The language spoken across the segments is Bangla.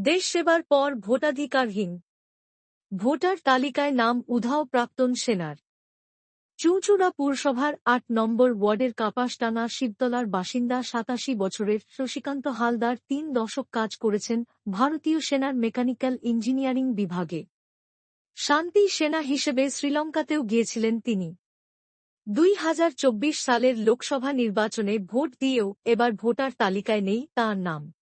দেশ সেবার পর ভোটাধিকারহীন। ভোটার তালিকায় নাম উধাও প্রাক্তন সেনার। চুঁচুড়া পুরসভার আট নম্বর ওয়ার্ডের কাপাসডাঙ্গা শিবতলার বাসিন্দা সাতাশি বছরের শশীকান্ত হালদার তিন দশক কাজ করেছেন ভারতীয় সেনার মেকানিক্যাল ইঞ্জিনিয়ারিং বিভাগে। শান্তি সেনা হিসেবে শ্রীলঙ্কাতেও গিয়েছিলেন তিনি। দুই হাজার চব্বিশ সালের লোকসভা নির্বাচনে ভোট দিয়েও এবার ভোটার তালিকায় নেই তাঁর নাম।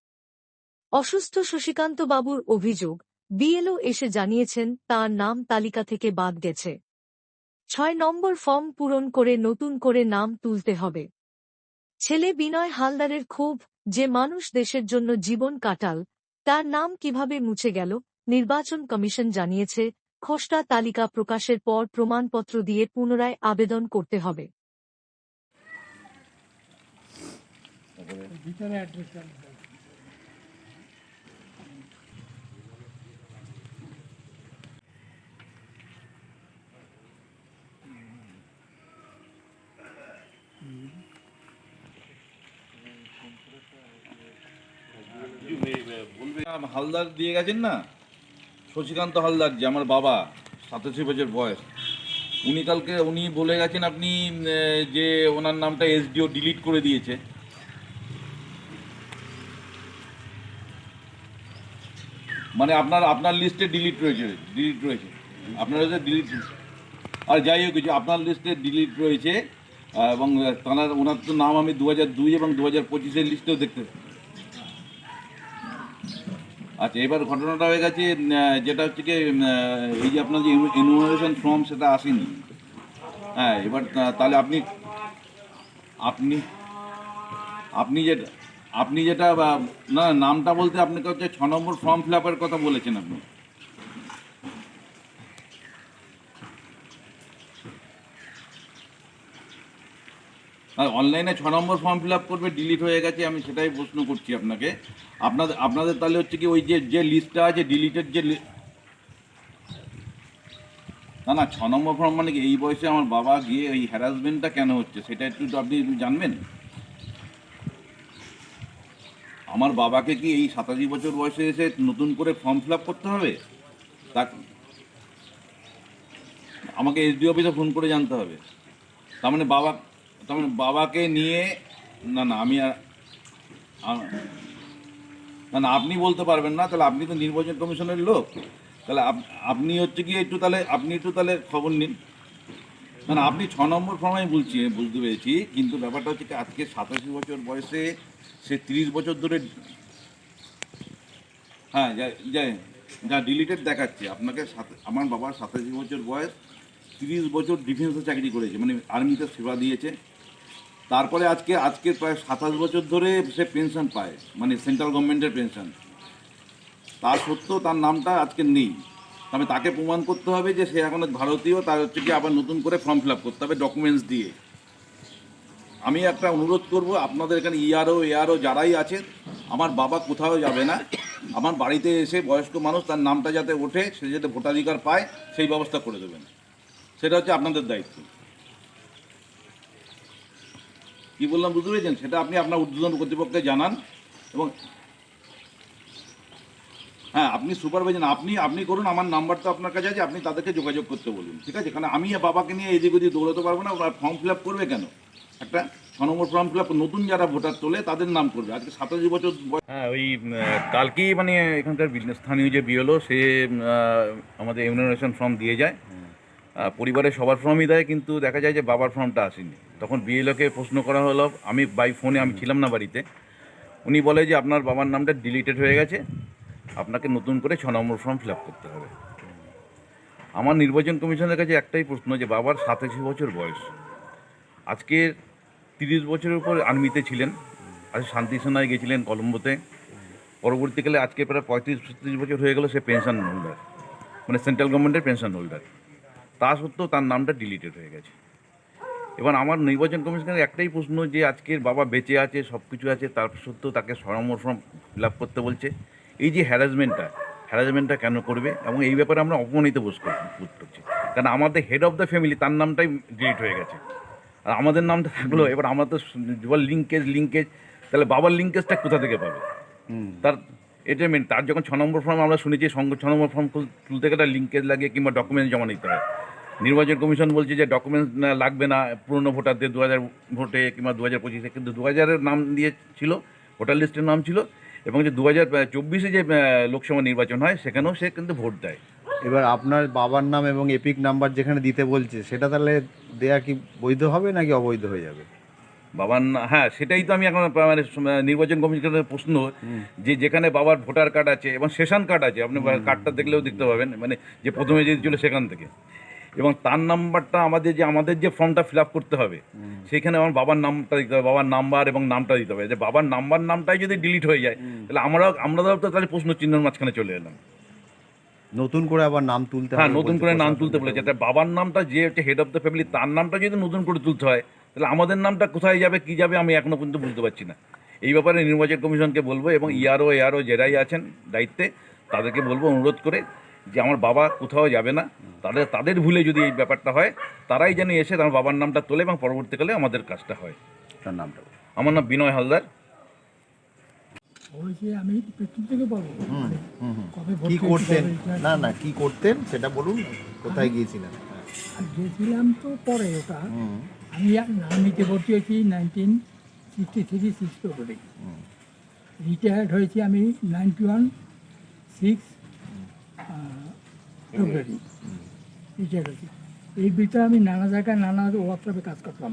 অসুস্থ শশীকান্ত বাবুর অভিযোগ বিএলও এসে জানিয়েছেন তার নাম তালিকা থেকে বাদ গেছে। ছয় নম্বর ফর্ম পূরণ করে নতুন করে নাম তুলতে হবে। ছেলে বিনয় হালদারের ক্ষোভ যে মানুষ দেশের জন্য জীবন কাটাল তার নাম কীভাবে মুছে গেল নির্বাচন কমিশন জানিয়েছে খসড়া তালিকা প্রকাশের পর প্রমাণপত্র দিয়ে পুনরায় আবেদন করতে হবে। হালদার দিয়ে গেছেন না? শশীকান্ত হালদার যে আমার বাবা, সাতাশি বছর বয়স। উনি কালকে, উনি বলে গেছেন আপনি যে ওনার নামটা এসডিও ডিলিট করে দিয়েছে। মানে আপনার আপনার লিস্টে ডিলিট রয়েছে ডিলিট রয়েছে। আপনার হচ্ছে ডিলিট আর যাই হোক, কিছু আপনার লিস্টে ডিলিট রয়েছে এবং তাঁর, ওনার তো নাম আমি দু হাজার দুই এবং দু হাজার পঁচিশের লিস্টেও দেখতে আচ্ছা এবার ঘটনাটা হয়ে গেছে যেটা হচ্ছে কি এই যে আপনার যে ইনোভেশন ফর্ম সেটা আসেনি। হ্যাঁ এবার তাহলে আপনি আপনি আপনি যেটা আপনি যেটা না, নামটা বলতে আপনি তো হচ্ছে ছ নম্বর ফর্ম ফিল আপের কথা বলেছেন আপনি। অনলাইনে ছ নম্বর ফর্ম ফিল আপ করবে ডিলিট হয়ে গেছে, আমি সেটাই প্রশ্ন করছি আপনাকে। আপনাদের আপনাদের তাহলে হচ্ছে কি ওই যে যে লিস্টটা আছে ডিলিটেড যে না না, ছ নম্বর ফর্ম মানে কি, এই বয়সে আমার বাবা গিয়ে এই হ্যারাসমেন্টটা কেন হচ্ছে, সেটা একটু আপনি জানবেন? আমার বাবাকে কি এই সাতাশি বছর বয়সে এসে নতুন করে ফর্ম ফিল আপ করতে হবে? তা আমাকে এসডি অফিসে ফোন করে জানতে হবে। তার মানে বাবা তার মানে বাবাকে নিয়ে, না না, আমি না না, আপনি বলতে পারবেন না, তাহলে আপনি তো নির্বাচন কমিশনের লোক। তাহলে আপনি হচ্ছে কি একটু তাহলে, আপনি একটু তাহলে খবর নিন। না না, আপনি ছ নম্বর ফর্ম আমি বলছি বুঝতে পেরেছি, কিন্তু ব্যাপারটা হচ্ছে আজকে সাতাশি বছর বয়সে সে তিরিশ বছর ধরে হ্যাঁ যাই যা ডিলিটেড দেখাচ্ছে, আপনাকে আমার বাবার সাতাশি বছর বয়স, তিরিশ বছর ডিফেন্সে চাকরি করেছে মানে আর্মিতে সেবা দিয়েছে। তারপরে আজকে আজকে প্রায় সাতাশ বছর ধরে সে পেনশন পায় মানে সেন্ট্রাল গভর্নমেন্টের পেনশন। তা সত্ত্বেও তার নামটা আজকে নেই। তবে তাকে প্রমাণ করতে হবে যে সে এখন ভারতীয়, তার হচ্ছে কি আবার নতুন করে ফর্ম ফিল আপ করতে হবে ডকুমেন্টস দিয়ে। আমি একটা অনুরোধ করব, আপনাদের এখানে ইআরও এআরও যারাই আছেন, আমার বাবা কোথাও যাবে না, আমার বাড়িতে এসে বয়স্ক মানুষ, তার নামটা যাতে ওঠে, সে যাতে ভোটাধিকার পায়, সেই ব্যবস্থা করে দেবেন। সেটা হচ্ছে আপনাদের দায়িত্ব। কি বললাম বুঝতে পেরেছেন? সেটা আপনি আপনার উদ্বোধন কর্তৃপক্ষকে জানান এবং হ্যাঁ আপনি সুপারভাইজার আপনি আপনি করুন, আমার নাম্বার তো আপনার কাছে আছে, আপনি তাদেরকে যোগাযোগ করতে বলুন, ঠিক আছে? কারণ আমি বাবাকে নিয়ে এদিক ওদিক দৌড়াতে পারব না, ওরা ফর্ম ফিল করবে কেন? একটা ছ নম্বর ফর্ম ফিল নতুন যারা ভোটার তোলে, তাদের নাম করবে। আজকে সাতাশি বছর হ্যাঁ ওই কালকেই মানে এখানকার স্থানীয় যে বিএলও সে আমাদের ইমিউনাইজেশন ফর্ম দিয়ে যায়। পরিবারের সবার ফর্মই দেয়, কিন্তু দেখা যায় যে বাবার ফর্মটা আসেনি। তখন বিএলওকে প্রশ্ন করা হলো, আমি বাই ফোনে আমি ছিলাম না বাড়িতে। উনি বলে যে, আপনার বাবার নামটা ডিলিটেড হয়ে গেছে। আপনাকে নতুন করে ছ নম্বর ফর্ম ফিল আপ করতে হবে। আমার নির্বাচন কমিশনের কাছে একটাই প্রশ্ন যে, বাবার সাতাশি বছর বয়স। আজকে তিরিশ বছরের উপর আর্মিতে ছিলেন। আজ শান্তি সেনায় গেছিলেন কলম্বোতে। পরবর্তীকালে আজকে প্রায় পঁয়ত্রিশ, ছত্রিশ বছর হয়ে গেল সে পেনশন হোল্ডার মানে সেন্ট্রাল গভর্নমেন্টের পেনশন হোল্ডার তা সত্ত্বেও তার নামটা ডিলিটেড হয়ে গেছে। এবার আমার নির্বাচন কমিশনের একটাই প্রশ্ন যে আজকের বাবা বেঁচে আছে সব কিছু আছে তার সত্ত্বেও তাকে সরমর ফর্ম ফিল আপ করতে বলছে। এই যে হ্যারাসমেন্টটা হ্যারাসমেন্টটা কেন করবে? এবং এই ব্যাপারে আমরা অপমানিত বোধ বোধ করছি। কারণ আমাদের হেড অফ দ্য ফ্যামিলি তার নামটাই ডিলিট হয়ে গেছে। আর আমাদের নামটা থাকল এবার আমরা তো লিঙ্কেজ লিঙ্কেজ তাহলে বাবার লিঙ্কেজটা কোথা থেকে পাবে? তার এটা মেন তার যখন ছ নম্বর ফর্ম আমরা শুনেছি সঙ্গে ছ নম্বর ফর্ম তুলতে গেলে লিঙ্কেজ লাগে কিংবা ডকুমেন্ট জমা নিতে হয়। নির্বাচন কমিশন বলছে যে ডকুমেন্টস লাগবে না পুরনো ভোটারদের দু হাজার ভোটে কিংবা দু হাজার পঁচিশে কিন্তু দু হাজারের নাম দিয়েছিল ভোটার লিস্টের নাম ছিল এবং যে দু হাজার চব্বিশে যে লোকসভা নির্বাচন হয় সেখানেও সে কিন্তু ভোট দেয়। এবার আপনার বাবার নাম এবং এপিক নাম্বার যেখানে দিতে বলছে সেটা তাহলে দেয়া কি বৈধ হবে নাকি অবৈধ হয়ে যাবে? বাবার না- হ্যাঁ সেটাই তো আমি এখন মানে নির্বাচন কমিশনের প্রশ্ন যে যেখানে বাবার ভোটার কার্ড আছে এবং সেশন কার্ড আছে আপনি কার্ডটা দেখলেও দেখতে পাবেন মানে যে প্রথমে যে ছিল সেখান থেকে। এবং তার নাম্বারটা আমাদের যে আমাদের যে ফর্মটা ফিল আপ করতে হবে সেখানে আমার বাবার নামটা দিতে হবে বাবার নাম্বার এবং নামটা দিতে হবে। যে বাবার নাম্বার নামটাই যদি ডিলিট হয়ে যায় তাহলে আমরাও আমরাও তো তাহলে প্রশ্ন চিহ্নের মাঝখানে চলে এলাম। নতুন করে আবার নাম তুলতে হ্যাঁ নতুন করে নাম তুলতে বলেছে। তাই বাবার নামটা যে হচ্ছে হেড অফ দ্য ফ্যামিলি তার নামটা যদি নতুন করে তুলতে হয় তাহলে আমাদের নামটা কোথায় যাবে কি যাবে আমি এখনও পর্যন্ত বুঝতে পারছি না। এই ব্যাপারে নির্বাচন কমিশনকে বলব এবং ইয়ারও এআরও যারাই আছেন দায়িত্বে তাদেরকে বলব অনুরোধ করে যে আমার বাবা কোথাও যাবে না। তাদের তাদের ভুলে যদি এই ব্যাপারটা হয় তারাই যেন এসে তার বাবার নামটা তোলে এবং পরবর্তীকালে আমাদের কাজটা হয়। তার নামটা আমার নাম বিনয় হালদার। ওই যে আমি পেট্রোল থেকে বলব হুম, হুম। কবে ভোট কি করতেন? না না কি করতেন সেটা বলুন কোথায় গিয়েছিলেন? আর গেছিলাম তো পরে ওটা। আমি আর্মিতে ভর্তি হয়েছি nineteen sixty three six February retired হয়েছি আমি নাইনটি ওয়ান সিক্স ফেব্রুয়ারি। হয়েছি এর ভিতরে আমি নানা জায়গায় নানা ওয়ার্কশপে কাজ করতাম।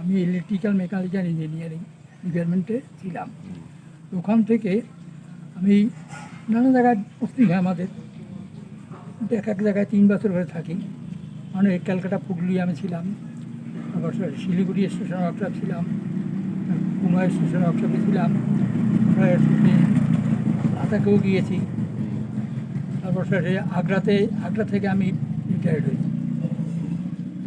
আমি ইলেকট্রিক্যাল মেকানিক্যাল ইঞ্জিনিয়ারিং ডিপার্টমেন্টে ছিলাম। ওখান থেকে আমি নানা জায়গায় পোস্টিং হয় আমাদের। এক এক জায়গায় তিন বছর করে থাকি। মানে ক্যালকাটা পুগলি আমি ছিলাম। তারপর শিলিগুড়ি স্টেশন ওয়ার্কশপ ছিলাম। কুমার স্টেশন ওয়ার্কশপে ছিলাম। আতাকেও গিয়েছি। তারপর আগ্রাতে আগ্রা থেকে আমি রিটায়ার্ড হয়েছি।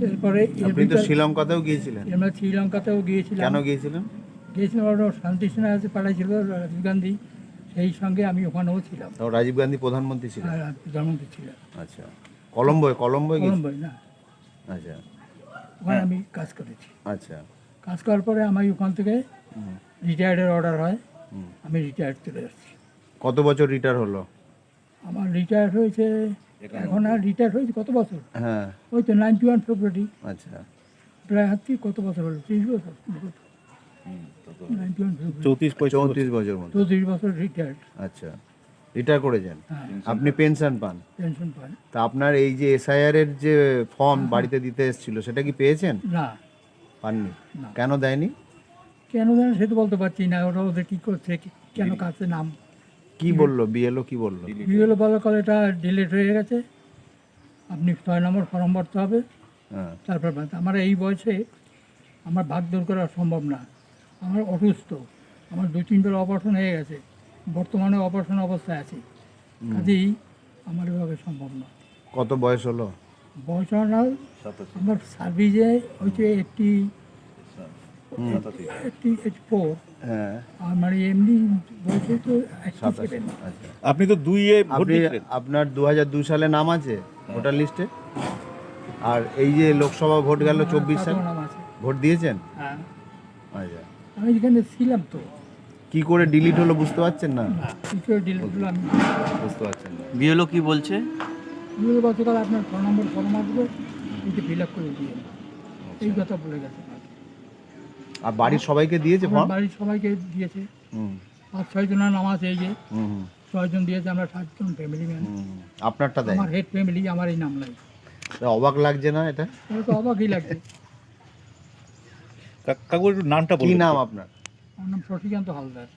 এরপরে আপনি তো শ্রীলঙ্কাতেও গিয়েছিলেন। এরপরে শ্রীলঙ্কাতেও গিয়েছিলাম। কেন গিয়েছিলেন? গিয়েছিলাম ওটা শান্তি সেনা পাঠাইছিল রাজীব গান্ধী। সেই সঙ্গে আমি ওখানেও ছিলাম। তো রাজীব গান্ধী প্রধানমন্ত্রী ছিলেন? আর প্রধানমন্ত্রী ছিলাম আচ্ছা। কলম্বোয় কলম্বোয় কলম্বোয় না। আচ্ছা। ওখানে আমি কাজ করেছি। আচ্ছা। কাজ করার পরে আমি ওখান থেকে রিটায়ার্ডের অর্ডার হয়। আমি রিটায়ার্ড চলে যাচ্ছি। কত বছর রিটায়ার হলো? আমার রিটায়ার হয়েছে এখন আর রিটায়ার হয়েছে কত বছর? হ্যাঁ। ওই তো নাইনটি ওয়ান ফেব্রুয়ারি আচ্ছা। প্রায় হাতি কত বছর হলো? ত্রিশ বছর? নাইনটি ওয়ান চৌত্রিশ চৌত্রিশ বছর মতো। চৌত্রিশ বছর রিটায়ার্ড আচ্ছা। রিটায়ার করেছেন? হ্যাঁ। আপনি পেনশন পান? পেনশন পাই তা আপনার এই যে এসআইআর এর যে ফর্ম বাড়িতে দিতে এসেছিল সেটা কি পেয়েছেন? না। পাননি? না। কেন দেয়নি? কেন যেন সে তো বলতে পারছি না ওরা ওদের কী করছে কেন কাছে নাম? কি বলল? বিএলও কি বলল? বিএলও বলার কল এটা ডিলেট হয়ে গেছে। আপনি ছয় নম্বর ফর্ম ভরতে হবে। হ্যাঁ। তারপর। আমার এই বয়সে আমার ভাগ দূর করা সম্ভব না। আমার অসুস্থ। আমার দু তিনবার অপারেশন হয়ে গেছে। বর্তমানে অপারেশন অবস্থায় আছি। কাজেই আমার এভাবে সম্ভব না। কত বয়স হলো? বয়স না আমার সার্ভিসে হচ্ছে এইটটি হ্যাঁ। মানে এমনি তো আচ্ছা। আপনি তো ভোট আপনি আপনার দু হাজার দুই সালে নাম আছে ভোটার লিস্টে? আর এই যে লোকসভা ভোট গেল চব্বিশ সাল? নাম আছে। ভোট দিয়েছেন? হ্যাঁ। আচ্ছা। আমি যেখানে ছিলাম তো। কি করে ডিলিট হলো বুঝতে পারছেন না? না কিছু ডিলিট হলো আমি বুঝতে পারছেন না। বিএলও কি বলছে? বিগত গতকাল আপনার ছ নম্বর ফর্ম আসবে এটা ফিল আপ করে দিয়ে এই কথা বলে গেছে। আর বাড়ির সবাইকে দিয়েছে ফর্ম বাড়ির সবাইকে দিয়েছে। হুম। পাঁচ ছয় জনের নাম আছে এই যে। ছয়জন দিয়েছে আমরা সাতজন ফ্যামিলি ম্যান। আপনারটা দেয়। আমার হেড ফ্যামিলি আমার এই নাম নাই তা অবাক লাগছে না এটা? তো অবাকই লাগছে। কাকু একটু নামটা কি নাম আপনার? আমার নাম শশীকান্ত হালদার।